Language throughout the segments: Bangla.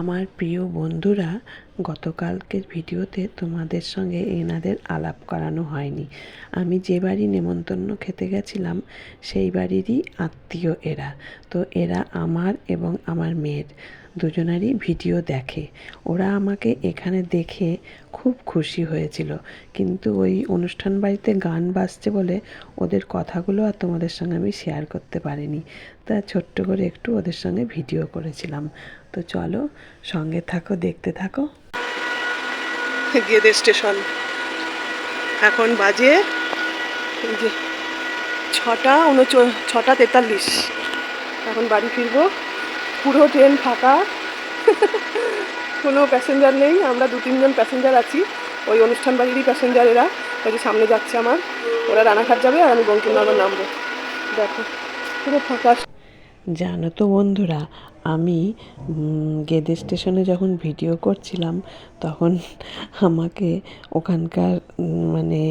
আমার প্রিয় বন্ধুরা গতকালকের ভিডিওতে তোমাদের সঙ্গে এনাদের আলাপ করানো হয়নি। আমি যে বাড়ি নেমন্তন্ন খেতে গেছিলাম, সেই বাড়িরই আত্মীয় এরা। তো এরা আমার এবং আমার মেয়ের দুজনারই ভিডিও দেখে। ওরা আমাকে এখানে দেখে খুব খুশি হয়েছিল। কিন্তু ওই অনুষ্ঠান বাড়িতে গান বাজছে বলে ওদের কথাগুলো আর তোমাদের সঙ্গে আমি শেয়ার করতে পারিনি। তা ছোট্ট করে একটু ওদের সঙ্গে ভিডিও করেছিলাম। তো চলো সঙ্গে থাকো দেখতে থাকো। গেদে স্টেশন। এখন বাজে যে ছটা উনচ ছটা তেতাল্লিশ। এখন বাড়ি ফিরবো। পুরো ট্রেন ফাঁকা। কোনো প্যাসেঞ্জার নেই। আমরা দু তিনজন প্যাসেঞ্জার আছি। ওই অনুষ্ঠান বাড়িরই প্যাসেঞ্জার এরা। ওই যে সামনে যাচ্ছে আমার। ওরা রানাঘাট যাবে আর আমি বঙ্কিমনগর নামবো। দেখো পুরো ফাঁকা। জানো তো বন্ধুরা আমি গেদে স্টেশনে যখন ভিডিও করছিলাম তখন আমাকে ওখানকার মানে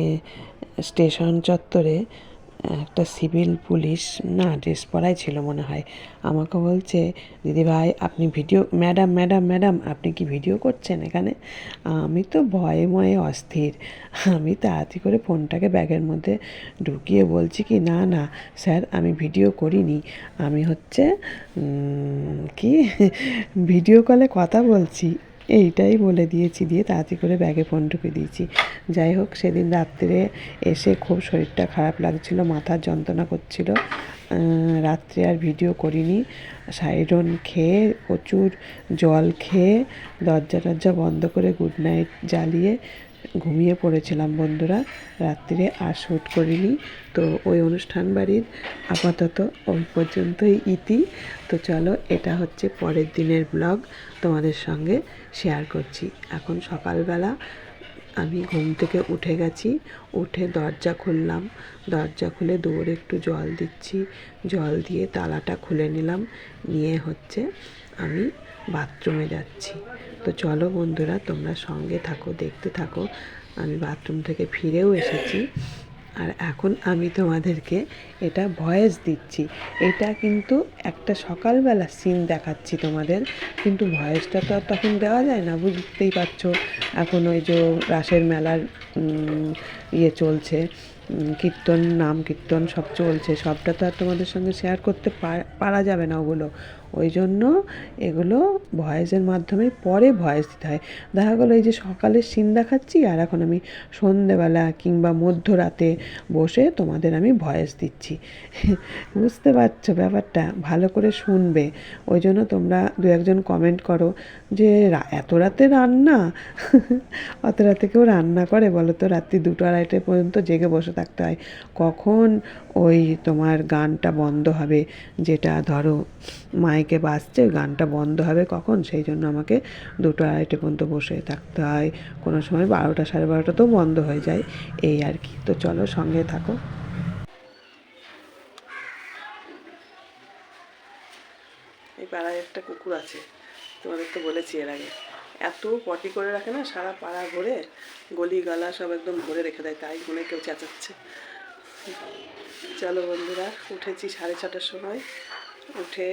স্টেশন চত্বরে একটা সিভিল পুলিশ, না, ড্রেস পরাই ছিল মনে হয়। আমাকে বলছে, দিদি ভাই, আপনি ভিডিও, ম্যাডাম ম্যাডাম ম্যাডাম, আপনি কি ভিডিও করছেন এখানে? আমি তো ভয়ে ময়ে অস্থির। আমি তাড়াতাড়ি করে ফোনটাকে ব্যাগের মধ্যে ঢুকিয়ে বলছি কি, না না, স্যার, আমি ভিডিও করিনি। আমি হচ্ছে কি, ভিডিও কলে কথা বলছি। এইটাই বলে দিয়েছি, দিয়ে তাড়াতাড়ি করে ব্যাগে ফোন ঢুকে দিয়েছি। যাই হোক, সেদিন রাত্রে এসে খুব শরীরটা খারাপ লাগছিল, মাথার যন্ত্রণা করছিল। রাত্রে আর ভিডিও করিনি। সাইরন খেয়ে, প্রচুর জল খেয়ে, দরজা টরজা বন্ধ করে গুড নাইট জ্বালিয়ে ঘুমিয়ে পড়েছিলাম বন্ধুরা। রাত্রিরে আর শ্যুট করিনি। তো ওই অনুষ্ঠান বাড়ির আপাতত ওই পর্যন্তই ইতি। তো চলো, এটা হচ্ছে পরের দিনের ব্লগ তোমাদের সঙ্গে। শেয়ার করছি। এখন সকালবেলা আমি ঘুম থেকে উঠে গেছি, উঠে দরজা খুললাম। দরজা খুলে দৌড়ে একটু জল দিচ্ছি। জল দিয়ে তালাটা খুলে নিলাম। নিয়ে হচ্ছে আমি বাথরুমে যাচ্ছি। তো চলো বন্ধুরা, তোমরা সঙ্গে থাকো, দেখতে থাকো। আমি বাথরুম থেকে ফিরেও এসেছি। আর এখন আমি তোমাদেরকে এটা ভয়েস দিচ্ছি। এটা কিন্তু একটা সকালবেলা সিন দেখাচ্ছি তোমাদের, কিন্তু ভয়েসটা তো আর তখন দেওয়া যায় না, বুঝতেই পারছ। এখন ওই যে রাসের মেলার ইয়ে চলছে কীর্তন, নাম কীর্তন সব চলছে, সবটা তো আর তোমাদের সঙ্গে শেয়ার করতে পার- যাবে না ওগুলো। ওই জন্য এগুলো ভয়েসের মাধ্যমে পরে ভয়েস দিতে হয়। দেখা গেলো এই যে সকালের সিন দেখাচ্ছি আর এখন আমি সন্ধেবেলা কিংবা মধ্যরাতে বসে তোমাদের আমি ভয়েস দিচ্ছি। বুঝতে পারছ ব্যাপারটা? ভালো করে শুনবে। ওই জন্য তোমরা দু একজন কমেন্ট করো যে এত রাতে রান্না? অত রাতে কেউ রান্না করে বলো তো? রাত্রি দুটো আড়াইটে পর্যন্ত জেগে বসে থাকতে হয়। কখন ওই তোমার গানটা বন্ধ হবে? যেটা ধরো মাইকে বাজছে, গানটা বন্ধ হবে কখন? সেই জন্য আমাকে দুটো আড়াইটে পর্যন্ত বসে থাকতে হয়। কোনো সময় বারোটা, সাড়ে বারোটাতেও বন্ধ হয়ে যায়। এই আর কি। তো চলো সঙ্গে থাকো। এই পাড়ায় একটা কুকুর আছে। তোমাদের তো বলেছি এর আগে। এত পটি করে রাখে না, সারা পাড়া ভরে গলি, গালা সব একদম ভরে রেখে দেয়, তাই মনে কেউ চেঁচাচ্ছে। চলো বন্ধুরা, উঠেছি সাড়ে ছটার সময়। উঠে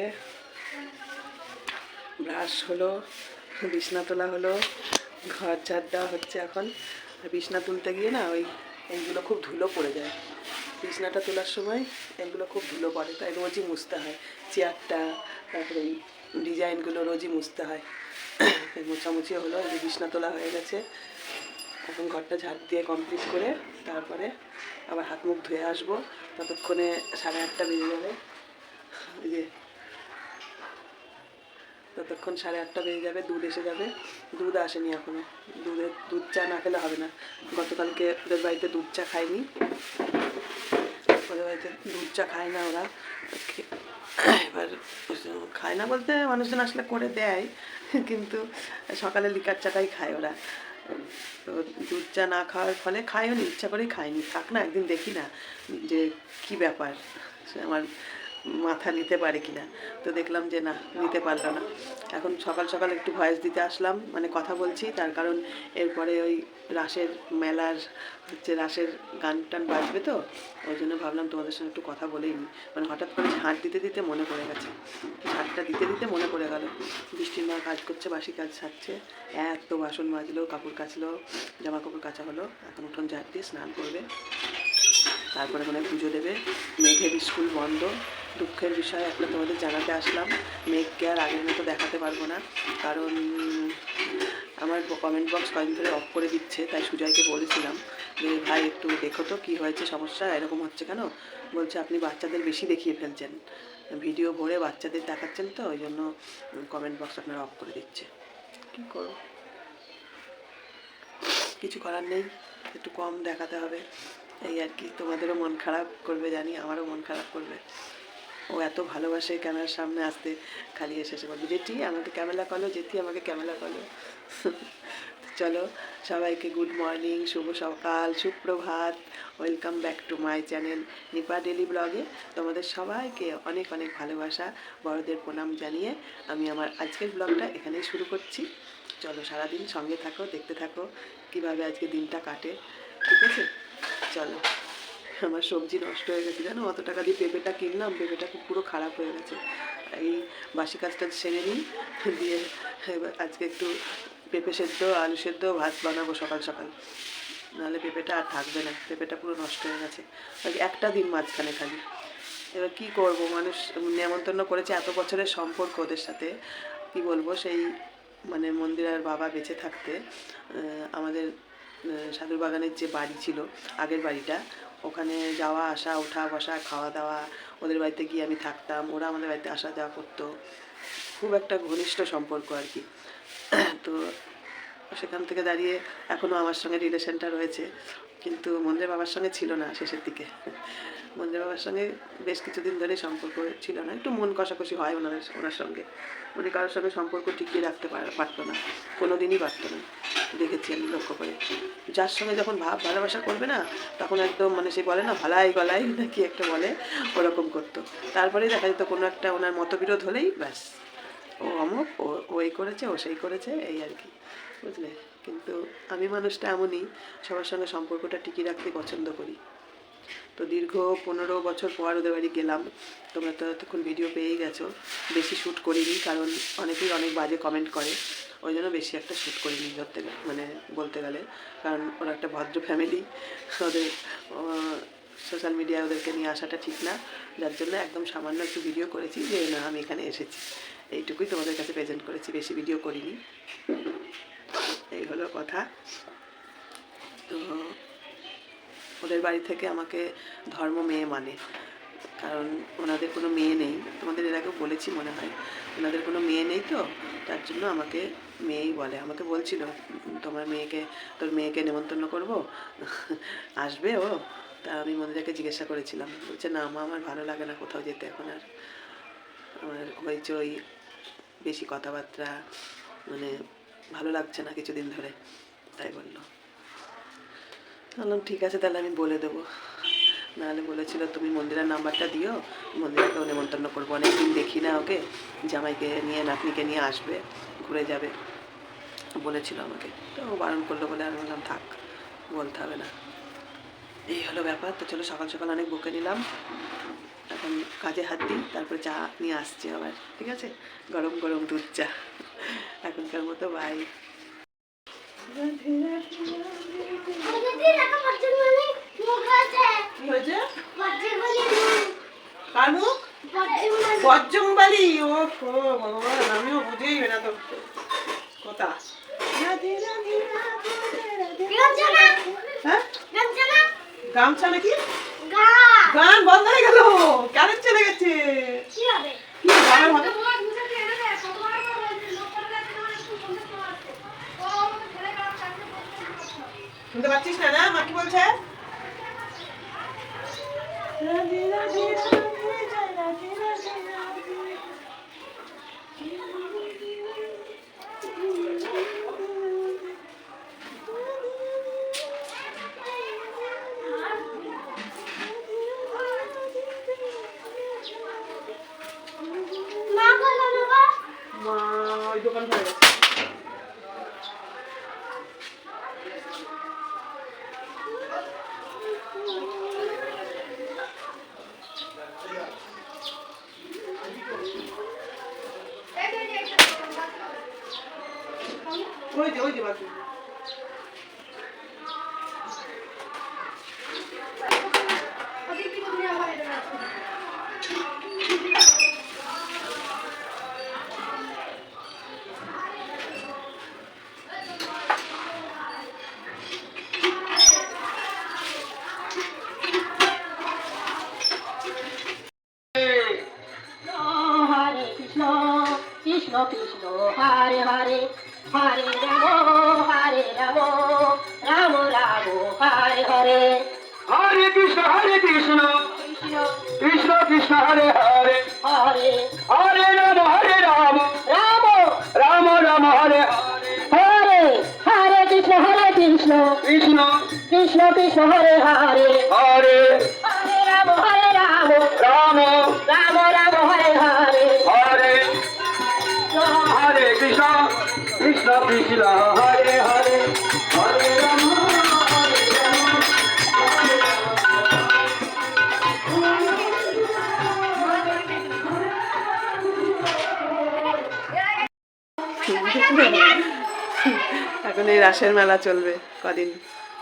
ব্রাশ হলো, বিছনা তোলা হলো, ঘর ঝাড় দেওয়া হচ্ছে এখন। আর বিছনা তুলতে গিয়ে না ওই এইগুলো খুব ধুলো পড়ে যায়। বিছনাটা তোলার সময় এগুলো খুব ধুলো পড়ে, তাই রোজই মুছতে হয়। চেয়ারটা, তারপরে এই ডিজাইনগুলো রোজই মুছতে হয়। মোছামুছি হলো, এই বিছনা তোলা হয়ে গেছে। এখন ঘরটা ঝাড় দিয়ে কমপ্লিট করে তারপরে আবার হাত মুখ ধুয়ে আসব। ততক্ষণে সাড়ে আটটা বেজে যাবে। এই যে ততক্ষণ সাড়ে আটটা বেজে যাবে, দুধ এসে যাবে। দুধ আসেনি এখনও। দুধের দুধ চা না খেলে হবে না। গতকালকে ওদের বাড়িতে দুধ চা খাইনি ওদের বাড়িতে দুধ চা খায় না ওরা। এবার খায় না বলতে মানুষজন আসলে করে দেয়, কিন্তু সকালে লিকার চাটাই খায় ওরা। তো দুধ চা না খাওয়ার ফলে খায়ও নি, ইচ্ছা করেই খায়নি। থাক না, একদিন দেখি না যে কি ব্যাপার। আমার মাথা নিতে পারে কিনা। তো দেখলাম যে না, নিতে পারল না। এখন সকাল সকাল একটু ভয়েস দিতে আসলাম মানে কথা বলছি। তার কারণ এরপরে ওই রাসের মেলার হচ্ছে রাসের গান টান বাজবে তো, ওই জন্য ভাবলাম তোমাদের সঙ্গে একটু কথা বলেই নি মানে হঠাৎ করে ঝাঁট দিতে দিতে মনে পড়ে গেছে। ঝাঁটটা দিতে দিতে মনে পড়ে গেল। বৃষ্টির মা কাজ করছে, বাসি কাজ ছাড়ছে এত বাসন মাজলো, কাপড় কাচলো, জামা কাপড় কাচা হলো। এখন উঠোন ঝাড় দিয়ে স্নান করবে। তারপরে মনে পুজো দেবে। মেঘের স্কুল বন্ধ। দুঃখের বিষয়, একটা তোমাদের জানাতে আসলাম। মেঘকে আর আগের মতো দেখাতে পারব না। কারণ আমার কমেন্ট বক্স কয়েকদিন ধরে অফ করে দিচ্ছে, তাই সুজয়কে বলেছিলাম যে, ভাই, একটু দেখো তো কী হয়েছে, সমস্যা, এরকম হচ্ছে কেন? বলছে, আপনি বাচ্চাদের বেশি দেখিয়ে ফেলছেন। ভিডিও ভরে বাচ্চাদের দেখাচ্ছেন তো, ওই জন্য কমেন্ট বক্স আপনারা অফ করে দিচ্ছে। কী করো কিছু করার নেই, একটু কম দেখাতে হবে। এই আর কি, তোমাদেরও মন খারাপ করবে জানি, আমারও মন খারাপ করবে। ও এত ভালোবাসে ক্যামেরার সামনে আসতে, খালি এসে এসে বলবে, জেঠি, আমাকে ক্যামেরা করো, জেঠি, আমাকে ক্যামেরা করো। চলো, সবাইকে গুড মর্নিং শুভ সকাল, সুপ্রভাত welcome back to my channel Nipa daily ব্লগে তোমাদের সবাইকে অনেক অনেক ভালোবাসা, বড়দের প্রণাম জানিয়ে আমি আমার আজকের ব্লগটা এখানেই শুরু করছি। চলো, সারাদিন সঙ্গে থাকো, দেখতে থাকো, কীভাবে আজকে দিনটা কাটে, ঠিক আছে? চলো। আমার সবজি নষ্ট হয়ে গেছে, জানো? অত টাকা দিয়ে পেঁপেটা কিনলাম, পেঁপেটা খুব পুরো খারাপ হয়ে গেছে। এই বাসি কাজটা সেরে নিই, দিয়ে আজকে একটু পেঁপে সেদ্ধ, আলু সেদ্ধ, ভাত বানাবো সকাল সকাল। নাহলে পেঁপেটা আর থাকবে না, পেঁপেটা পুরো নষ্ট হয়ে গেছে। একটা দিন মাঝখানে খালি। এবার কি করব? মানুষ নেমন্তন্ন করেছে এত বছরের সম্পর্ক ওদের সাথে। কি বলব? সেই মানে মন্দিরের বাবা বেঁচে থাকতে আমাদের সাধুর বাগানের যে বাড়ি ছিল, আগের বাড়িটা, ওখানে যাওয়া, আসা, ওঠা, বসা, খাওয়া দাওয়া, ওদের বাড়িতে গিয়ে আমি থাকতাম, ওরা আমাদের বাড়িতে আসা যাওয়া করতো। খুব একটা ঘনিষ্ঠ সম্পর্ক আর কি। তো সেখান থেকে দাঁড়িয়ে এখনও আমার সঙ্গে রিলেশনটা রয়েছে। কিন্তু মন্দির বাবার সঙ্গে ছিল না শেষের দিকে। মন্দির বাবার সঙ্গে বেশ কিছুদিন ধরে সম্পর্ক ছিল না। একটু মন কষাকষি হয় ওনার ওনার সঙ্গে। উনি কারোর সঙ্গে সম্পর্ক টিকিয়ে রাখতে পার- পারতো না। কোনো দিনই পারতো না। দেখেছি আমি লক্ষ্য করে। যার সঙ্গে যখন ভাব, ভালোবাসা করবে না, তখন একদম মানে সে বলে না, ভালাই, গলাই না কি একটা বলে, ওরকম করতো। তারপরে দেখা যেত কোনো একটা ওনার মতবিরোধ হলেই ব্যাস। ও অমুক, ও ও এই করেছে, ও সেই করেছে, এই আর কি। বুঝলে? কিন্তু আমি মানুষটা এমনই সবার সঙ্গে সম্পর্কটা টিকিয়ে রাখতে পছন্দ করি। তো দীর্ঘ পনেরো বছর পর ওদের বাড়ি গেলাম। তোমরা তো তখন ভিডিও পেয়েই গেছো। বেশি শ্যুট করিনি, কারণ অনেকেই অনেক বাজে কমেন্ট করে। ওই জন্য বেশি একটা শ্যুট করিনি ধরতে মানে বলতে গেলে। কারণ ওরা একটা ভদ্র ফ্যামিলি ওদের সোশ্যাল মিডিয়ায় ওদেরকে নিয়ে আসাটা ঠিক না। যার জন্য একদম সামান্য একটু ভিডিও করেছি যে, না, আমি এখানে এসেছি। এইটুকুই তোমাদের কাছে প্রেজেন্ট করেছি, বেশি ভিডিও করিনি। এই হলো কথা। তো ওদের বাড়ি থেকে আমাকে ধর্ম মেয়ে মানে। কারণ ওনাদের কোনো মেয়ে নেই। তোমাদের এর আগেও বলেছি মনে হয়। ওনাদের কোনো মেয়ে নেই তো, তার জন্য আমাকে মেয়েই বলে। আমাকে বলছিল, তোমার মেয়েকে, তোর মেয়েকে নেমন্তন্ন করব? আসবে ও? তা আমি মন্দিরাকে জিজ্ঞাসা করেছিলাম। বলছে, না মা, আমার ভালো লাগে না কোথাও যেতে এখন আর। আমার হইচই বেশি কথাবার্তা মানে ভালো লাগছে না কিছুদিন ধরে, তাই বলল। বললাম, ঠিক আছে, তাহলে আমি বলে দেবো। নাহলে বলেছিল, তুমি মন্দিরের নাম্বারটা দিও মন্দিরকেও নেমন্তন্ন করব। অনেকদিন দেখি না ওকে, জামাইকে নিয়ে, নাতনিকে নিয়ে আসবে, ঘুরে যাবে। বলেছিল আমাকে। তো ও বারণ করল বলে আমি বললাম, থাক, বলতে হবে না। এই হলো ব্যাপার। তো চলো, সকাল সকাল অনেক বকে নিলাম। এখন কাজে হাত দিই, তারপরে চা নিয়ে আসছি আবার, ঠিক আছে? গরম গরম দুধ চা। এখনকার মতো বাই ও আমিও বুঝেই হ্যাঁ? গামছা নাকি? গান বন্ধ হয়ে গেল কারেন্ট চলে গেছে কি গানের হবে শুনতে পাচ্ছিস না না মা কি বলছে কৃষ্ণ কৃষ্ণ হরে। হরে। হরে হরে রাম হরে রাম রাম রাম রাম হরে হরে। হরে। হরে কৃষ্ণ কৃষ্ণ কৃষ্ণ হরে হরে। হরে রাম হরে রাম। এখন এই রাসের মেলা চলবে কদিন?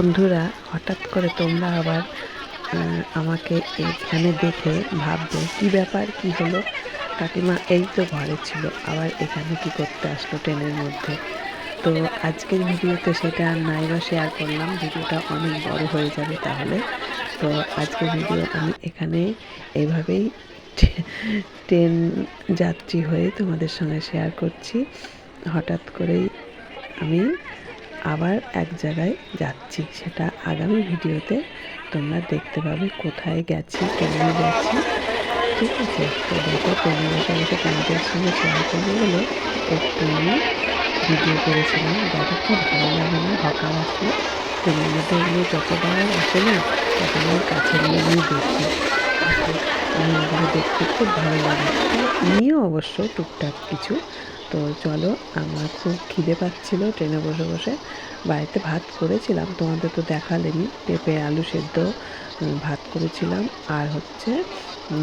বন্ধুরা, হঠাৎ করে তোমরা আবার আমাকে এখানে দেখে ভাববে, কি ব্যাপার? কি হলো? কাকিমা, এই তো ঘরে ছিল, আবার এখানে কি করতে আসলো ট্রেনের মধ্যে? তো আজকের ভিডিওতে সেটা নাই বা শেয়ার করলাম, ভিডিওটা অনেক বড় হয়ে যাবে তাহলে। তো আজকের ভিডিও আমি এখানে এভাবেই ট্রেন যাত্রী হয়ে তোমাদের সঙ্গে শেয়ার করছি। হঠাৎ করেই আমি আবার এক জায়গায় যাচ্ছি। সেটা আগামী ভিডিওতে তোমরা দেখতে পাবে কোথায় গেছি কেন গেছি। ঠিক আছে? তো দেখো বসে বসে তোমাদের সঙ্গে শেয়ার করব বলে একটু আমি ভিডিও করেছিলাম। দেখো, খুব ভালো লাগে না, হকার আসলে। তোমার মধ্যে এগুলো যতবার আসে না ততবার কাছে নিয়ে আমি দেখি। আমি এগুলো দেখতে খুব ভালো লাগে। নিয়েও অবশ্য টুকটাক কিছু তো চলো, আমার খুব খিদে পাচ্ছিলো ট্রেনে বসে বসে। বাড়িতে ভাত করেছিলাম, তোমাদের তো দেখালেনি। পেঁপে, আলু সেদ্ধ ভাত করেছিলাম। আর হচ্ছে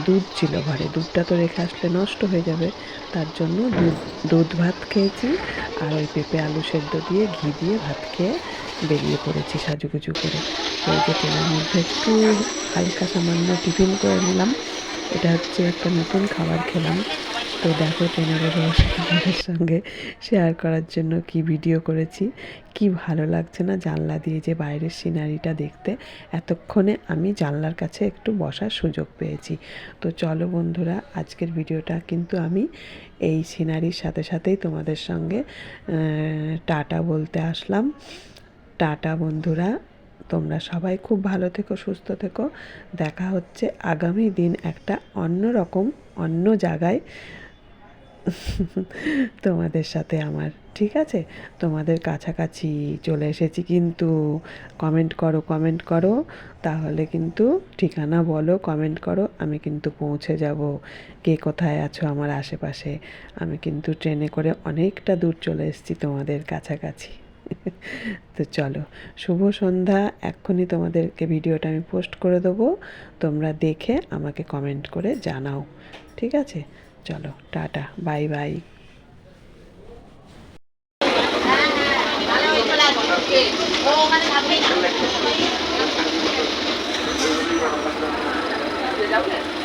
দুধ ছিল ঘরে। দুধটা তো রেখে আসলে নষ্ট হয়ে যাবে। তার জন্য দুধ দুধ ভাত খেয়েছি। আর ওই পেঁপে, আলু সেদ্ধ দিয়ে ঘি দিয়ে ভাত খেয়ে বেরিয়ে পড়েছি সাজুগুজু করে। এই যে ট্রেনের মধ্যে একটু হালকা সামান্য টিফিন করে নিলাম। এটা হচ্ছে একটা নতুন খাবার খেলাম। তো দেখো ট্রেনে বসে সঙ্গে শেয়ার করার জন্য কি ভিডিও করেছি। কি ভালো লাগছে না জানলা দিয়ে যে বাইরের সিনারিটা দেখতে। এতক্ষণে আমি জানলার কাছে একটু বসার সুযোগ পেয়েছি। তো চলো বন্ধুরা, আজকের ভিডিওটা কিন্তু আমি এই সিনারির সাথে সাথেই তোমাদের সঙ্গে টাটা বলতে আসলাম। টাটা বন্ধুরা, তোমরা সবাই খুব ভালো থেকো, সুস্থ থেকো। দেখা হচ্ছে আগামী দিন একটা অন্য রকম অন্য জায়গায়। তোমাদের সাথে আমার, ঠিক আছে? তোমাদের কাছাকাছি চলে এসেছি কিন্তু কমেন্ট করো কমেন্ট করো, তাহলে কিন্তু ঠিকানা বলো কমেন্ট করো, আমি কিন্তু পৌঁছে যাব। কে কোথায় আছো আমার আশেপাশে? আমি কিন্তু ট্রেনে করে অনেকটা দূর চলে এসেছি তোমাদের কাছাকাছি। তো চলো, শুভ সন্ধ্যা, এক্ষুনি তোমাদেরকে ভিডিওটা আমি পোস্ট করে দেবো। তোমরা দেখে আমাকে কমেন্ট করে জানাও, ঠিক আছে? চলো টাটা বাই বাই। ওখানে থাকবেই না